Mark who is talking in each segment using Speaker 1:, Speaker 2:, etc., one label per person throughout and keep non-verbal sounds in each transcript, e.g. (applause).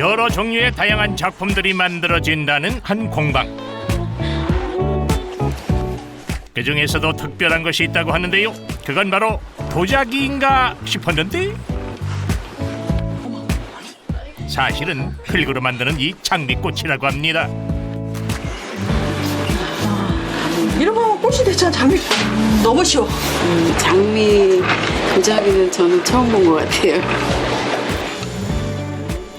Speaker 1: 여러 종류의 다양한 작품들이 만들어진다는 한 공방. 그 중에서도 특별한 것이 있다고 하는데요. 그건 바로 도자기인가 싶었는데 사실은 흙으로 만드는 이 장미꽃이라고 합니다.
Speaker 2: 이런 거 꽃이 대체 장미 너무 쉬워.
Speaker 3: 음, 장미 도자기는 저는 처음 본 것 같아요.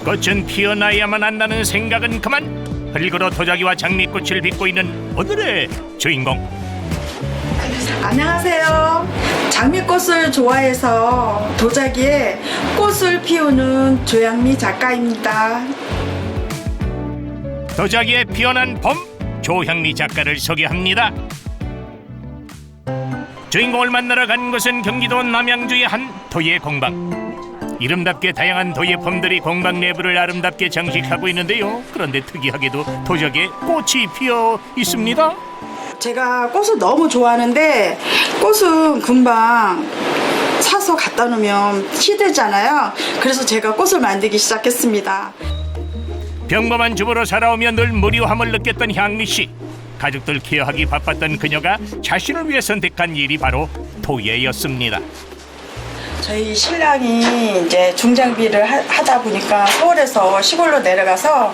Speaker 1: 꽃은 피어나야만 한다는 생각은 그만 흙으로 도자기와 장미꽃을 빚고 있는 오늘의 주인공
Speaker 2: 안녕하세요. 장미꽃을 좋아해서 도자기에 꽃을 피우는 조양미 작가입니다.
Speaker 1: 도자기에 피어난 봄 조향미 작가를 소개합니다. 주인공을 만나러 간 곳은 경기도 남양주의 한 도예 공방. 이름답게 다양한 도예품들이 공방 내부를 아름답게 장식하고 있는데요. 그런데 특이하게도 도자기에 꽃이 피어 있습니다.
Speaker 2: 제가 꽃을 너무 좋아하는데 꽃은 금방 사서 갖다 놓으면 시들잖아요. 그래서 제가 꽃을 만들기 시작했습니다.
Speaker 1: 평범한 주부로 살아오며 늘 무료함을 느꼈던 향미 씨. 가족들 케어하기 바빴던 그녀가 자신을 위해 선택한 일이 바로 도예였습니다.
Speaker 2: 저희 신랑이 이제 중장비를 하, 하다 보니까 서울에서 시골로 내려가서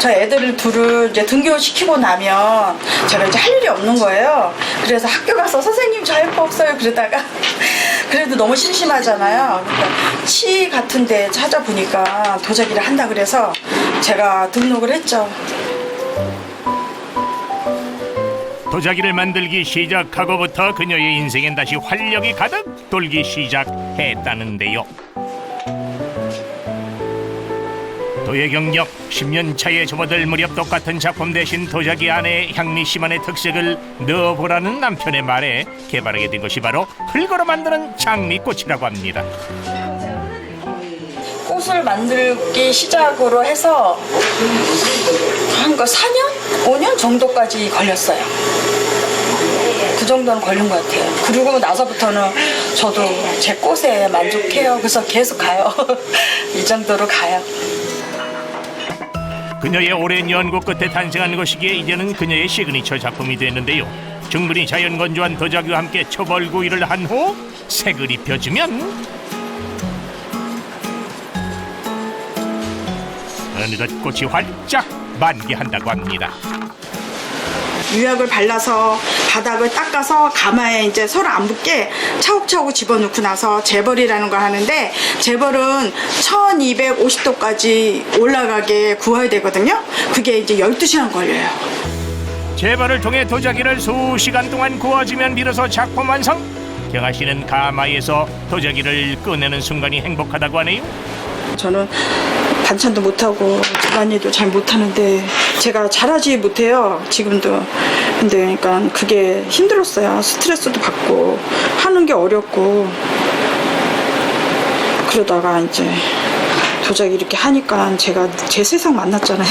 Speaker 2: 저 애들을 둘을 이제 등교시키고 나면 제가 이제 할 일이 없는 거예요. 그래서 학교 가서 선생님 저 할 거 없어요. 그러다가 (laughs) 그래도 너무 심심하잖아요. 그러니까 시 같은 데 찾아보니까 도자기를 한다 그래서 제가 등록을 했죠.
Speaker 1: 도자기를 만들기 시작하고부터 그녀의 인생엔 다시 활력이 가득 돌기 시작했다는데요. 도예 경력 10년 차에 접어들 무렵 똑같은 작품 대신 도자기 안에 향미 씨만의 특색을 넣어보라는 남편의 말에 개발하게 된 것이 바로 흙으로 만드는 장미꽃이라고 합니다.
Speaker 2: 꽃을 만들기 시작으로 해서 한거 4년? 5년 정도까지 걸렸어요. 그 정도는 걸린 것 같아요. 그리고 나서부터는 저도 제 꽃에 만족해요. 그래서 계속 가요. (laughs) 이 정도로 가요.
Speaker 1: 그녀의 오랜 연구 끝에 탄생한 것이기에 이제는 그녀의 시그니처 작품이 됐는데요. 충분히 자연 건조한 도자기와 함께 초벌구이를 한 후 색을 입혀주면 어느덧 꽃이 활짝 만개한다고 합니다.
Speaker 2: 유약을 발라서 바닥을 닦아서 가마에 이제 서로 안 붙게 차곡차곡 집어넣고 나서 재벌이라는 걸 하는데 재벌은 1250도까지 올라가게 구워야 되거든요. 그게 이제 12시간 걸려요.
Speaker 1: 재벌을 통해 도자기를 수시간 동안 구워주면 비로소 작품 완성. 경아 씨는 가마에서 도자기를 꺼내는 순간이 행복하다고 하네요.
Speaker 2: 저는 반찬도 못하고 집안일도 잘 못하는데 제가 잘하지 못해요 지금도. 근데 그러니까 그게 힘들었어요. 스트레스도 받고 하는 게 어렵고. 그러다가 이제 도자기 이렇게 하니까 제가 제 세상 만났잖아요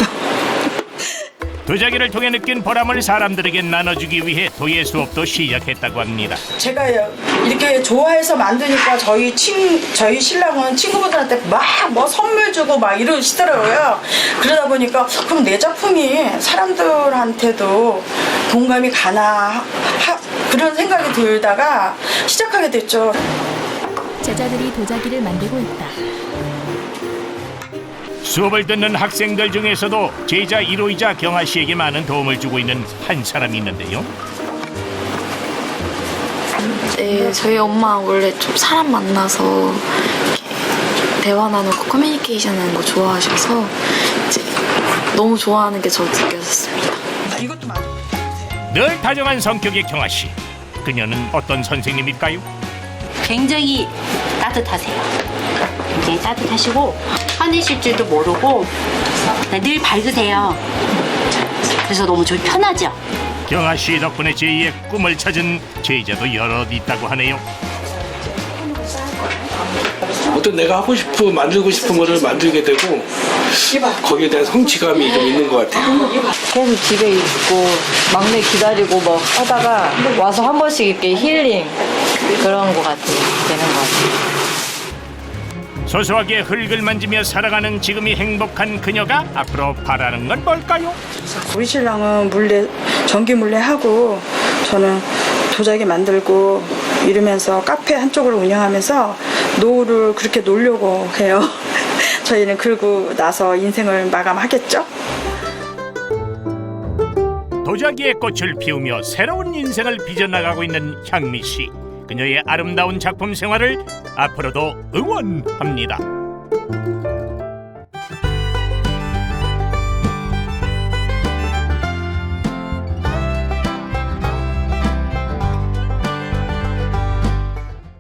Speaker 1: 도자기를 통해 느낀 보람을 사람들에게 나눠주기 위해 도예 수업도 시작했다고 합니다.
Speaker 2: 제가 이렇게 좋아해서 만드니까 저희 친 저희 신랑은 친구분들한테 막 뭐 선물 주고 막 이러시더라고요. 그러다 보니까 그럼 내 작품이 사람들한테도 공감이 가나 하, 그런 생각이 들다가 시작하게 됐죠.
Speaker 4: 제자들이 도자기를 만들고 있다.
Speaker 1: 수업을 듣는 학생들 중에서도 제자 1호이자 경아 씨에게 많은 도움을 주고 있는 한 사람이 있는데요.
Speaker 5: 네, 저희 엄마 원래 좀 사람 만나서 이렇게 대화 나누고 커뮤니케이션 하는 거 좋아하셔서 이제 너무 좋아하는 게 저 느껴졌습니다.
Speaker 2: 이것도 맞아.
Speaker 1: 늘 다정한 성격의 경아 씨. 그녀는 어떤 선생님일까요?
Speaker 6: 굉장히 따뜻하세요. 굉장히 따뜻하시고 화내실 줄도 모르고 늘 밝으세요. 그래서 너무 좀 편하죠.
Speaker 1: 경아 씨 덕분에 제2의 꿈을 찾은 제자도 여럿 있다고 하네요.
Speaker 7: 어떤 내가 하고 싶은 만들고 싶은 거를 만들게 되고 거기에 대한 성취감이 좀 있는 것 같아요.
Speaker 8: 계속 집에 있고 막내 기다리고 뭐 하다가 와서 한 번씩 이렇게 힐링 그런 거 같아요. 되는 거 같아요.
Speaker 1: 소소하게 흙을 만지며 살아가는 지금이 행복한 그녀가 앞으로 바라는 건 뭘까요?
Speaker 2: 우리 신랑은 물레 전기 물레 하고 저는 도자기 만들고 이러면서 카페 한쪽을 운영하면서 노후를 그렇게 놀려고 해요. (laughs) 저희는 그러고 나서 인생을 마감하겠죠.
Speaker 1: 도자기의 꽃을 피우며 새로운 인생을 빚어나가고 있는 향미 씨. 그녀의 아름다운 작품 생활을 앞으로도 응원합니다.